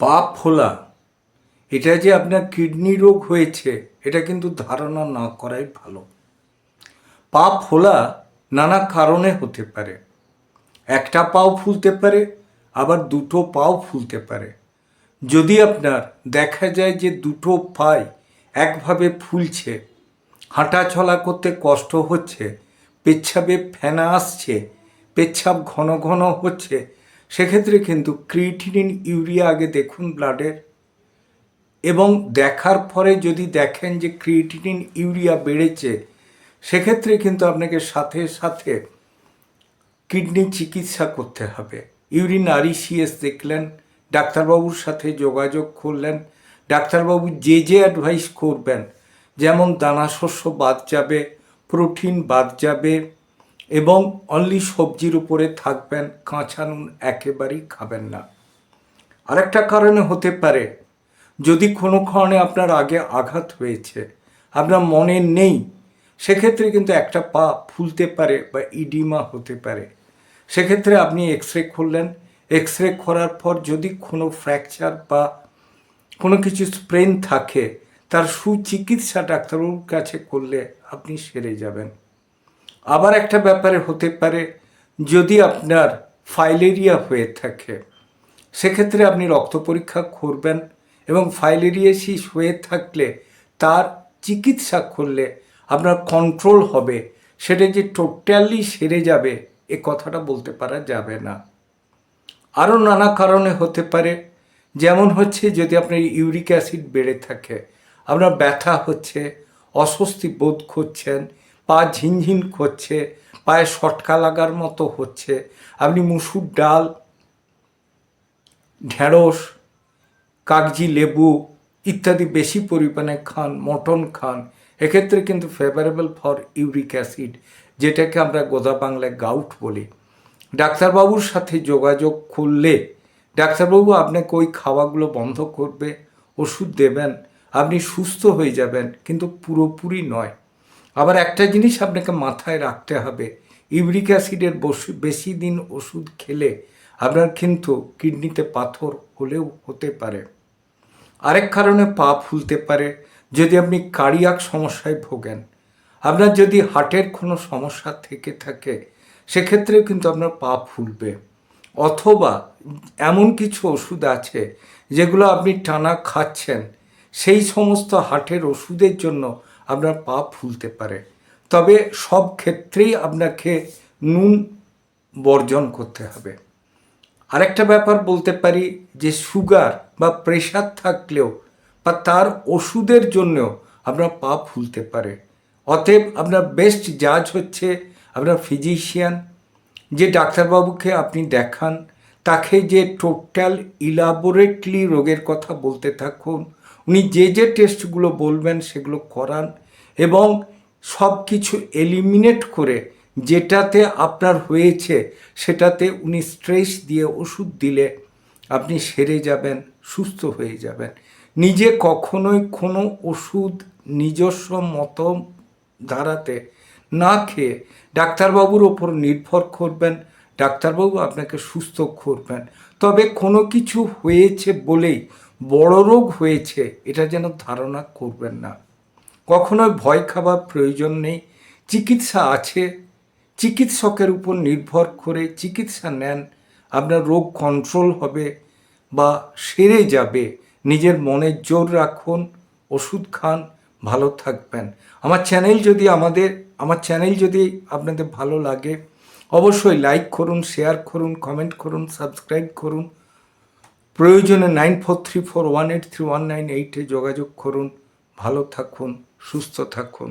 পা ফোলা, এটা যে আপনার কিডনি রোগ হয়েছে, এটা কিন্তু ধারণা না করাই ভালো। পা ফোলা নানা কারণে হতে পারে। একটা পাও ফুলতে পারে, আবার দুটো পাও ফুলতে পারে। যদি আপনার দেখা যায় যে দুটো পাই একভাবে ফুলছে হাঁটা চলা করতে কষ্ট হচ্ছে, পেচ্ছাপে ফেনা আসছে, পেচ্ছাপ ঘন ঘন হচ্ছে সেক্ষেত্রে কিন্তু ক্রিয়েটিনিন ইউরিয়া আগে দেখুন ব্লাডের এবং দেখার পরে যদি দেখেন যে ক্রিয়েটিনিন ইউরিয়া বেড়েছে, সেক্ষেত্রে কিন্তু আপনাকে সাথে সাথে কিডনি চিকিৎসা করতে হবে। ইউরিন আরিসিএস দেখলেন, ডাক্তারবাবুর সাথে যোগাযোগ করলেন। ডাক্তারবাবু যে যে অ্যাডভাইস করবেন, যেমন দানা শস্য বাদ যাবে প্রোটিন বাদ যাবে এবং অনলি সবজির উপরে থাকবেন, কাঁচা নুন একেবারেই খাবেন না। আরেকটা কারণে হতে পারে, যদি কোনো কারণে আপনার আগে আঘাত হয়েছে, আপনার মনে নেই, সেক্ষেত্রে কিন্তু একটা পা ফুলতে পারে বা ইডিমা হতে পারে। সেক্ষেত্রে আপনি এক্স রে করলেন এক্স রে করার পর যদি কোনো ফ্র্যাকচার বা কোনো কিছু স্প্রেন থাকে, তার সুচিকিৎসা ডাক্তারবাবুর কাছে করলে আপনি সেরে যাবেন। আবার একটা ব্যাপারে হতে পারে, যদি আপনার ফাইলেরিয়া হয়ে থাকে, সেক্ষেত্রে আপনি রক্ত পরীক্ষা করবেন এবং ফাইলেরিয়াসিস হয়ে থাকলে তার চিকিৎসা করলে আপনার কন্ট্রোল হবে, সেটা যে টোটালি সেরে যাবে, এ কথাটা বলতে পারা যাবে না। আরও নানা কারণে হতে পারে, যেমন হচ্ছে যদি আপনার ইউরিক অ্যাসিড বেড়ে থাকে, আপনার ব্যথা হচ্ছে, অস্বস্তি বোধ করছেন পা ঝিনঝিন করছে, পায়ে শটকা লাগার মতো হচ্ছে। আপনি মুসুর ডাল, ঢেঁড়স, কাগজি লেবু ইত্যাদি বেশি পরিমাণে খান, মটন খান। এক্ষেত্রে কিন্তু ফেভারেবল ফর ইউরিক অ্যাসিড যেটাকে আমরা গোদা বাংলায় গাউট বলি। ডাক্তারবাবুর সাথে যোগাযোগ করলে ডাক্তারবাবু আপনাকে ওই খাওয়াগুলো বন্ধ করবে, ওষুধ দেবেন, আপনি সুস্থ হয়ে যাবেন, কিন্তু পুরোপুরি নয়। আবার একটা জিনিস আপনাকে মাথায় রাখতে হবে, ইউরিক অ্যাসিডের বেশি দিন ওষুধ খেলে আপনার কিন্তু কিডনিতে পাথর হলেও হতে পারে। আরেক কারণে পা ফুলতে পারে, যদি আপনি কার্ডিয়াক সমস্যায় ভোগেন। আপনার যদি হার্টের কোনো সমস্যা থেকে থাকে, সেক্ষেত্রেও কিন্তু আপনার পা ফুলবে। অথবা এমন কিছু ওষুধ আছে, যেগুলো আপনি টানা খাচ্ছেন, সেই সমস্ত হার্টের ওষুধের জন্য আপনার পা ফুলতে পারে। তবে সব ক্ষেত্রেই আপনাকে নুন বর্জন করতে হবে। আরেকটা ব্যাপার বলতে পারি যে সুগার বা প্রেশার থাকলেও বা তার ওষুধের জন্যও আপনার পা ফুলতে পারে। অতএব আপনার বেস্ট জাজ হচ্ছে আপনার ফিজিশিয়ান যে ডাক্তারবাবুকে আপনি দেখান, তাকে যে টোটাল ইলাবোরেটলি রোগের কথা বলতে থাকুন উনি যে যে টেস্টগুলো বলবেন সেগুলো করান এবং সব কিছু এলিমিনেট করে যেটাতে আপনার হয়েছে সেটাতে উনি স্ট্রেস দিয়ে ওষুধ দিলে আপনি সেরে যাবেন, সুস্থ হয়ে যাবেন। নিজে কখনোই কোনো ওষুধ নিজস্ব মতো ধারাতে না খেয়ে ডাক্তারবাবুর ওপর নির্ভর করবেন, ডাক্তারবাবু আপনাকে সুস্থ করবেন। তবে কোনো কিছু হয়েছে বলেই বড় রোগ হয়েছে, এটা যেন ধারণা করবেন না। কখনোই ভয় খাবার প্রয়োজন নেই। চিকিৎসা আছে। চিকিৎসকের উপর নির্ভর করে চিকিৎসা নেন। আপনার রোগ কন্ট্রোল হবে বা সেরে যাবে। নিজের মনের জোর রাখুন, ওষুধ খান, ভালো থাকবেন। আমার চ্যানেল যদি আমাদের, আমার চ্যানেল যদি আপনাদের ভালো লাগে, অবশ্যই লাইক করুন শেয়ার করুন কমেন্ট করুন সাবস্ক্রাইব করুন। প্রয়োজনে nine four three four one eight three one nine এইটে যোগাযোগ করুন। ভালো থাকুন, সুস্থ থাকুন।